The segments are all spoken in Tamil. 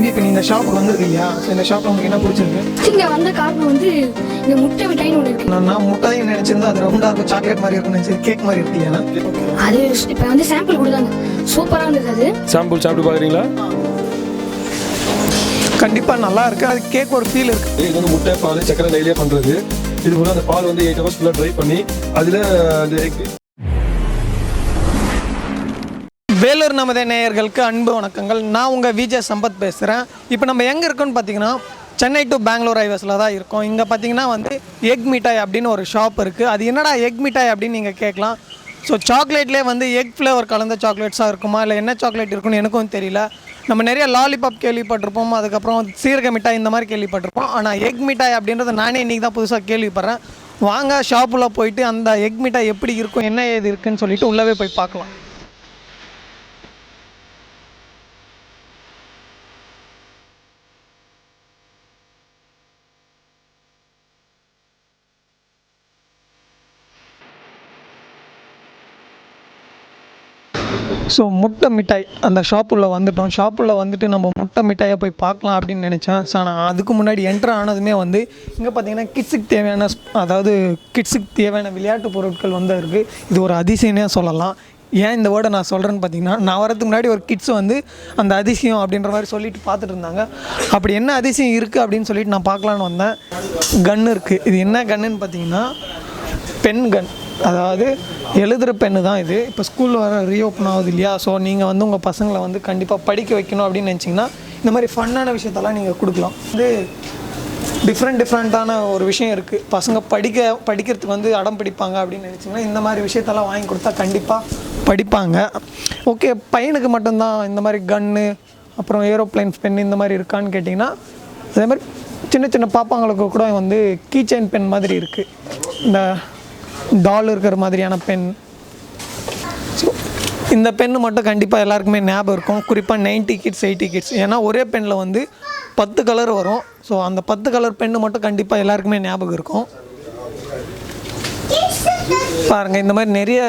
தம்பி இப்போ நீ இந்த ஷாப்புக்கு வந்திருக்கு இல்லையா ஸோ இந்த ஷாப்பில் உங்களுக்கு என்ன பிடிச்சிருக்கு? இங்கே வந்த காரணம் வந்து இந்த முட்டை மிட்டாய்னு ஒன்று இருக்கு. நான் நான் முட்டாயும் நினைச்சிருந்தா அது ரவுண்டாக இருக்கும் சாக்லேட் மாதிரி இருக்கும் நினைச்சது கேக் மாதிரி இருக்கு அது இப்போ வந்து சாம்பிள் கொடுத்தாங்க. சூப்பராக இருந்தது அது. சாம்பிள் சாப்பிட்டு பார்க்குறீங்களா? கண்டிப்பாக நல்லா இருக்கு. அது கேக் ஒரு ஃபீல் இருக்கு. இது வந்து முட்டை பால் சக்கரை நெய்லியே பண்ணுறது இது ஃபுல்லாக அந்த பால் வந்து எயிட் ஹவர்ஸ் ஃபுல்லாக ட்ரை பண்ணி அதில் அந்த எக் வேலூர் நமதே நேயர்களுக்கு அன்பு வணக்கங்கள். நான் உங்கள் விஜய் சம்பத் பேசுகிறேன் இப்போ நம்ம எங்கே இருக்கோன்னு பார்த்தீங்கன்னா சென்னை டு பெங்களூர் ஹைவேஸில் தான் இருக்கோம். இங்கே பார்த்தீங்கன்னா வந்து எக் மிட்டாய் அப்படின்னு ஒரு ஷாப் இருக்குது அது என்னடா எக் மிட்டாய் அப்படின்னு நீங்கள் கேட்கலாம். ஸோ சாக்லேட்லேயே வந்து எக் ஃப்ளேவர் கலந்த சாக்லேட்ஸாக இருக்குமா? இல்லை என்ன சாக்லேட் இருக்குன்னு எனக்கும் தெரியல. நம்ம நிறைய லாலிபாப் கேள்விப்பட்டிருப்போம். அதுக்கப்புறம் சீரக மிட்டாய் இந்த மாதிரி கேள்விப்பட்டிருப்போம். ஆனால் எக் மிட்டாய் அப்படின்றத நானே இன்றைக்கி தான் புதுசாக கேள்விப்படுறேன். வாங்க ஷாப்பில் போயிட்டு அந்த எக் மிட்டாய் எப்படி இருக்கும் என்ன ஏது இருக்குன்னு சொல்லிட்டு உள்ளவே போய் பார்க்கலாம். ஸோ முட்டை மிட்டாய் அந்த ஷாப்பில் வந்துட்டோம். ஷாப்பில் வந்துட்டு நம்ம முட்டை மிட்டாயை போய் பார்க்கலாம் அப்படின்னு நினச்சேன். ஸோ நான் அதுக்கு முன்னாடி என்ட்ரு ஆனதுமே வந்து இங்கே பார்த்தீங்கன்னா கிட்ஸுக்கு தேவையான அதாவது கிட்ஸுக்கு தேவையான விளையாட்டு பொருட்கள் வந்து இருக்குது இது ஒரு அதிசயனே சொல்லலாம். ஏன் இந்த வேர்டை நான் சொல்கிறேன்னு பார்த்தீங்கன்னா நான் வரதுக்கு முன்னாடி ஒரு கிட்ஸ் வந்து அந்த அதிசயம் அப்படின்ற மாதிரி சொல்லிட்டு பார்த்துட்டு இருந்தாங்க. அப்படி என்ன அதிசயம் இருக்குது அப்படின்னு சொல்லிட்டு நான் பார்க்கலான்னு வந்தேன். கன்னு இருக்குது இது என்ன கன்னுன்னு பார்த்தீங்கன்னா பெண் கன் அதாவது எழுதுகிற பெண்ணு தான் இது. இப்போ ஸ்கூல் வர ரீஓப்பன் ஆகுது இல்லையா? ஸோ நீங்கள் வந்து உங்கள் பசங்களை வந்து கண்டிப்பாக படிக்க வைக்கணும் அப்படின்னு நினச்சிங்கன்னா இந்த மாதிரி ஃபன்னான விஷயத்தெல்லாம் நீங்கள் கொடுக்கலாம். இது டிஃப்ரெண்ட் டிஃப்ரெண்ட்டான ஒரு விஷயம் இருக்குது பசங்க படிக்க படிக்கிறதுக்கு வந்து அடம் பிடிப்பாங்க அப்படின்னு நினச்சிங்கன்னா இந்த மாதிரி விஷயத்தெல்லாம் வாங்கி கொடுத்தா கண்டிப்பாக படிப்பாங்க. ஓகே பையனுக்கு மட்டும்தான் இந்த மாதிரி கன்னு அப்புறம் ஏரோப்ளைன் பென் இந்த மாதிரி இருக்கான்னு கேட்டிங்கன்னா அதே மாதிரி சின்ன சின்ன பாப்பாங்களுக்கு கூட வந்து கீச்சைன் பென் மாதிரி இருக்குது இந்த டால் இருக்கிற மாதிரியான பென் ஸோ இந்த பென்னு மட்டும் கண்டிப்பாக எல்லாருக்குமே ஞாபகம் இருக்கும். குறிப்பாக நைன்டி கிட்ஸ் எயிட்டி கிட்ஸ் ஏன்னா ஒரே பெனில் வந்து பத்து கலர் வரும். ஸோ அந்த பத்து கலர் பென்னு மட்டும் கண்டிப்பாக எல்லாருக்குமே ஞாபகம் இருக்கும். பாருங்கள் இந்த மாதிரி நிறைய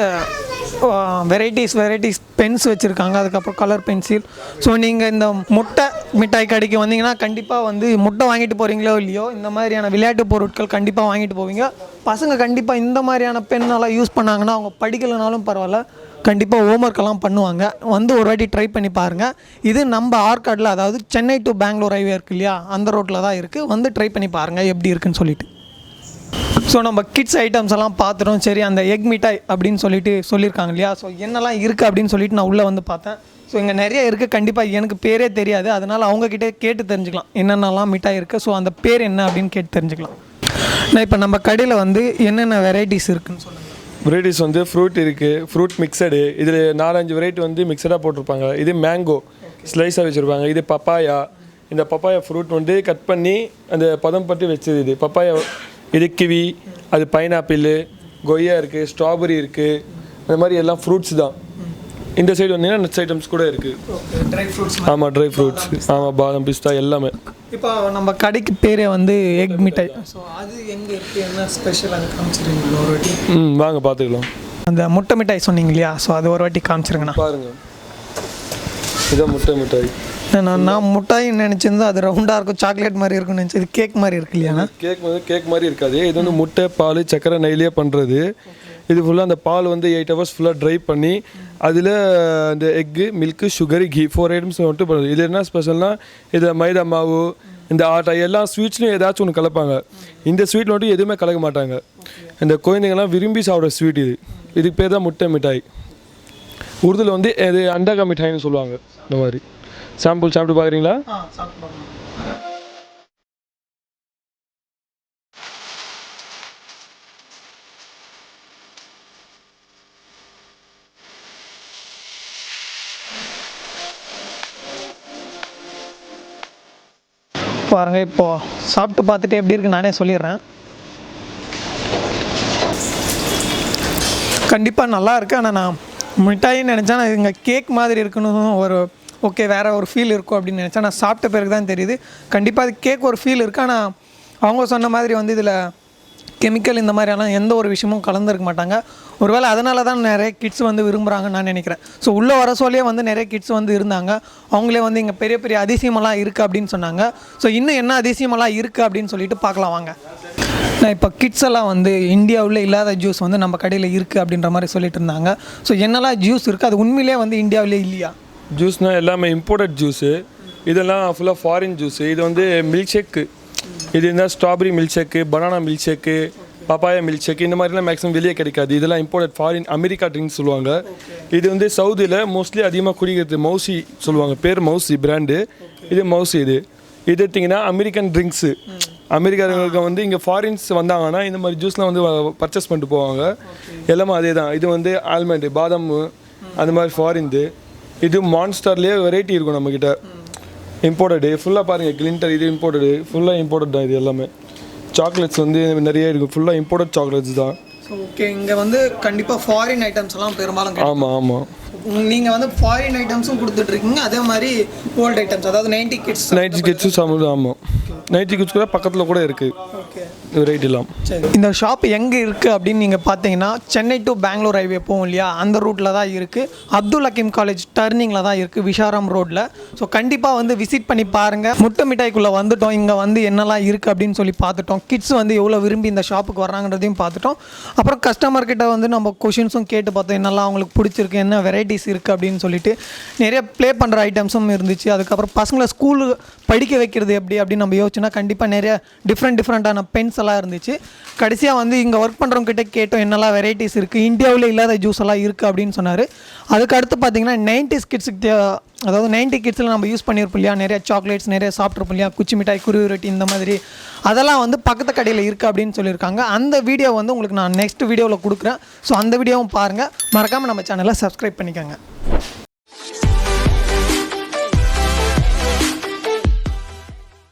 வெரைட்டிஸ் வெரைட்டிஸ் பென்ஸ் வச்சுருக்காங்க. அதுக்கப்புறம் கலர் பென்சில் ஸோ நீங்கள் இந்த முட்டை மிட்டாய் கடைக்கு வந்தீங்கன்னா கண்டிப்பாக வந்து முட்டை வாங்கிட்டு போகிறீங்களோ இல்லையோ இந்த மாதிரியான விளையாட்டு பொருட்கள் கண்டிப்பாக வாங்கிட்டு போவீங்க. பசங்க கண்டிப்பாக இந்த மாதிரியான பெண்ணெல்லாம் யூஸ் பண்ணாங்கன்னா அவங்க படிக்கலைனாலும் பரவாயில்ல. கண்டிப்பாக ஹோம் ஒர்க்கெல்லாம் பண்ணுவாங்க. வந்து ஒரு வாட்டி ட்ரை பண்ணி பாருங்கள் இது நம்ம ஆர்காடில் அதாவது சென்னை டு பெங்களூர் ஹைவே இருக்கு இல்லையா அந்த ரோட்டில் தான் இருக்குது வந்து ட்ரை பண்ணி பாருங்கள் எப்படி இருக்குன்னு சொல்லிட்டு. ஸோ நம்ம கிட்ஸ் ஐட்டம்ஸ் எல்லாம் பார்த்துட்டோம். சரி அந்த எக் மிட்டாய் அப்படின்னு சொல்லிட்டு சொல்லியிருக்காங்க இல்லையா? ஸோ என்னெல்லாம் இருக்குது அப்படின்னு சொல்லிட்டு நான் உள்ளே வந்து பார்த்தேன். ஸோ இங்கே நிறைய இருக்குது கண்டிப்பாக எனக்கு பேரே தெரியாது. அதனால் அவங்கக்கிட்ட கேட்டு தெரிஞ்சுக்கலாம். என்னென்னலாம் மிட்டாய் இருக்குது ஸோ அந்த பேர் என்ன அப்படின்னு கேட்டு தெரிஞ்சுக்கலாம். நான் இப்போ நம்ம கடையில் வந்து என்னென்ன வெரைட்டிஸ் இருக்குன்னு சொல்லுங்கள் வெரைட்டிஸ் வந்து ஃப்ரூட் இருக்குது ஃப்ரூட் மிக்சடு இதில் நாலஞ்சு வெரைட்டி வந்து மிக்சடாக போட்டிருப்பாங்க. இது மேங்கோ ஸ்லைஸாக வச்சுருப்பாங்க. இது பப்பாயா இந்த பப்பாயா ஃப்ரூட் வந்து கட் பண்ணி அந்த பதம் பட்டு வச்சது இது. பப்பாயா இது கிவி அது பைனாப்பிள் கொய்யா இருக்குது ஸ்ட்ராபெரி இருக்குது அந்த மாதிரி எல்லாம் ஃப்ரூட்ஸ் தான். இந்த சைடு வந்தீங்கன்னா நட்ஸ் ஐட்டம்ஸ் கூட இருக்குது ட்ரை ஃப்ரூட்ஸ் ஆமாம் ட்ரை ஃப்ரூட்ஸ் ஆமாம் பாதாம் பிஸ்தா எல்லாமே. இப்போ நம்ம கடைக்கு பேரே வந்து எக் மிட்டாய் ஸோ அது எங்கே இருக்குது என்ன ஸ்பெஷல் அது காமிச்சிருங்களா ஒரு வாட்டி. ம் வாங்க பார்த்துக்கலாம். அந்த முட்டை மிட்டாய் சொன்னீங்க இல்லையா? ஸோ அது ஒரு வாட்டி காமிச்சிருங்கண்ணா பாருங்கள் இதான் முட்டை மிட்டாய். நான் நான் முட்டாயின்னு நினச்சிருந்தா அது ரவுண்டாக இருக்கும் சாக்லேட் மாதிரி இருக்கும்னு நினச்சி இது கேக் மாதிரி இருக்கு இல்லையாண்ணா கேக் வந்து கேக் மாதிரி இருக்காது. இது வந்து முட்டை பால் சக்கரை நெய்லேயே பண்ணுறது இது ஃபுல்லாக அந்த பால் வந்து எயிட் ஹவர்ஸ் ஃபுல்லாக ட்ரை பண்ணி அதில் அந்த egg milk sugar ghee four items மட்டும் பண்ணுறது இது என்ன ஸ்பெஷல்னால் இதில் மைதா மாவு இந்த ஆட்டா எல்லா ஸ்வீட்ஸ்லையும் ஏதாச்சும் ஒன்று கலப்பாங்க. இந்த ஸ்வீட் மட்டும் எதுவுமே கலக்க மாட்டாங்க. இந்த குழந்தைங்கள்லாம் விரும்பி சாப்பிட்ற ஸ்வீட் இது. இதுக்கு பேர் தான் முட்டை மிட்டாய். உருதுல வந்து இது அண்டகா மிட்டாய்னு சொல்லுவாங்க இந்த மாதிரி. சாம்பிள் சாப்பிட்டு பார்க்குறீங்களா? பாருங்க இப்போ சாப்பிட்டு பார்த்துட்டு எப்படி இருக்கு நானே சொல்லிடுறேன். கண்டிப்பாக நல்லா இருக்கு. ஆனால் நான் மிட்டாயின்னு நினச்சா நான் இங்கே கேக் மாதிரி இருக்குன்னு ஒரு ஓகே வேறு ஒரு ஃபீல் இருக்கும் அப்படின்னு நினச்சா நான் சாப்பிட்ட பிறகு தான் தெரியுது. கண்டிப்பாக அது கேக் ஒரு ஃபீல் இருக்குது ஆனால் அவங்க சொன்ன மாதிரி வந்து இதில் கெமிக்கல் இந்த மாதிரியெல்லாம் எந்த ஒரு விஷயமும் கலந்துருக்க மாட்டாங்க. ஒருவேளை அதனால தான் நிறைய கிட்ஸ் வந்து விரும்புகிறாங்கன்னு நான் நினைக்கிறேன். ஸோ உள்ளே வர சொல்லியே வந்து நிறைய கிட்ஸ் வந்து இருந்தாங்க. அவங்களே வந்து இங்கே பெரிய பெரிய அதிசயமெல்லாம் இருக்குது அப்படின்னு சொன்னாங்க. ஸோ இன்னும் என்ன அதிசயமெல்லாம் இருக்குது அப்படின்னு சொல்லிட்டு பார்க்கலாம் வாங்க. நான் இப்போ கிட்ஸ் எல்லாம் வந்து இந்தியாவில் இல்லாத ஜூஸ் வந்து நம்ம கடையில் இருக்குது அப்படின்ற மாதிரி சொல்லிட்டு இருந்தாங்க. ஸோ என்னெல்லாம் ஜூஸ் இருக்குது அது உண்மையிலே வந்து இந்தியாவிலே இல்லையா? ஜூஸ்னால் எல்லாமே இம்போர்ட்டட் ஜூஸு இதெல்லாம் ஃபுல்லாக ஃபாரின் ஜூஸு இது வந்து மில்க் ஷேக்கு இது இருந்தால் strawberry milk shake banana milk shake papaya milk shake இந்த மாதிரிலாம் மேக்ஸிமம் வெளியே கிடைக்காது. இதெல்லாம் இம்போர்ட்டட் ஃபாரின் அமெரிக்கா ட்ரிங்க்ஸ் சொல்லுவாங்க. இது வந்து சவுதியில் மோஸ்ட்லி அதிகமாக குடிக்கிறது மௌசி சொல்லுவாங்க. பேர் மௌசி பிராண்டு இது மௌசி இது. இது எடுத்திங்கன்னா அமெரிக்கன் ட்ரிங்க்ஸு அமெரிக்காரங்களுக்கு வந்து இங்கே ஃபாரின்ஸ் வந்தாங்கன்னா இந்த மாதிரி ஜூஸ்லாம் வந்து பர்ச்சேஸ் பண்ணிட்டு போவாங்க. எல்லாமே அதே தான் இது வந்து ஆல்மண்டு பாதாம் அந்த மாதிரி ஃபாரின்து இது மான்ஸ்டர்லேயே வெரைட்டி இருக்கும் நம்மக்கிட்ட இம்போர்ட்டடு ஃபுல்லாக பாருங்கள் கிளின்டர் இது இம்போர்ட்டடு ஃபுல்லாக இம்போர்ட்டட் தான் இது எல்லாமே. சாக்லேட்ஸ் வந்து நிறைய இருக்குது ஃபுல்லாக இம்போர்ட்டட் சாக்லேட்ஸ் தான். ஓகே இங்கே வந்து கண்டிப்பாக ஃபாரின் ஐட்டம்ஸ் எல்லாம் பெரும்பாலும் ஆமாம் ஆமாம் நீங்கள் வந்து ஃபாரின் ஐட்டம்ஸும் கொடுத்துட்ருக்கீங்க அதே மாதிரி ஓல்டு ஐட்டம்ஸ் அதாவது நைன்டி கிட்ஸ் நைன்டி கிட்ஸும் ஆமாம் நைன்டி கிட்ஸ் கூட பக்கத்தில் கூட இருக்குது ஓகே வெரைட்டிலாம் இந்த ஷாப் எங்கே இருக்குது அப்படின்னு நீங்கள் பார்த்தீங்கன்னா சென்னை டு பெங்களூர் ஹைவே போகும் இல்லையா? அந்த ரூட்டில் தான் இருக்குது அப்துல் ஹக்கீம் காலேஜ் டர்னிங்கில் தான் இருக்குது விஷாரம் ரோட்டில் ஸோ கண்டிப்பாக வந்து விசிட் பண்ணி பாருங்கள் முட்டை மிட்டாய்க்குள்ளே வந்துட்டோம். இங்கே வந்து என்னெல்லாம் இருக்குது அப்படின்னு சொல்லி பார்த்துட்டோம் கிட்ஸ் வந்து எவ்வளோ விரும்பி இந்த ஷாப்புக்கு வர்றாங்கன்றதையும் பார்த்துட்டோம் அப்புறம் கஸ்டமர் கிட்ட வந்து நம்ம கொஷின்ஸும் கேட்டு பார்த்தோம். என்னெல்லாம் அவங்களுக்கு பிடிச்சிருக்கு என்ன வெரைட்டிஸ் இருக்குது அப்படின்னு சொல்லிட்டு நிறைய ப்ளே பண்ணுற ஐட்டம்ஸும் இருந்துச்சு. அதுக்கப்புறம் பசங்களை ஸ்கூலு படிக்க வைக்கிறது எப்படி அப்படின்னு நம்ம யோசிச்சோன்னா கண்டிப்பாக நிறைய டிஃப்ரெண்ட் டிஃப்ரெண்ட்டான பென்ஸ் ஜூஸெல்லாம் இருந்துச்சு. கடைசியாக வந்து இங்கே ஒர்க் பண்ணுறவங்க கிட்ட கேட்டோம் என்னெல்லாம் வெரைட்டிஸ் இருக்குது இந்தியாவில் இல்லாத ஜூஸ் எல்லாம் இருக்குது அப்படின்னு சொன்னார். அதுக்கு அடுத்து பார்த்தீங்கன்னா நைன்டிஸ் கிட்ஸுக்கு அதாவது நைன்டி கிட்ஸில் நம்ம யூஸ் பண்ணியிருப்போம் இல்லையா? நிறைய சாக்லேட்ஸ் நிறைய சாப்பிட்ருப்போம் இல்லையா? குச்சி மிட்டாய் குருவி ரொட்டி இந்த மாதிரி. அதெல்லாம் வந்து பக்கத்து கடையில் இருக்குது அப்படின்னு சொல்லியிருக்காங்க. அந்த வீடியோ வந்து உங்களுக்கு நான் நெக்ஸ்ட் வீடியோவில் கொடுக்குறேன். ஸோ அந்த வீடியோவும் பாருங்கள் மறக்காமல் நம்ம சேனலை சப்ஸ்கிரைப் பண்ணிக்கோங்க.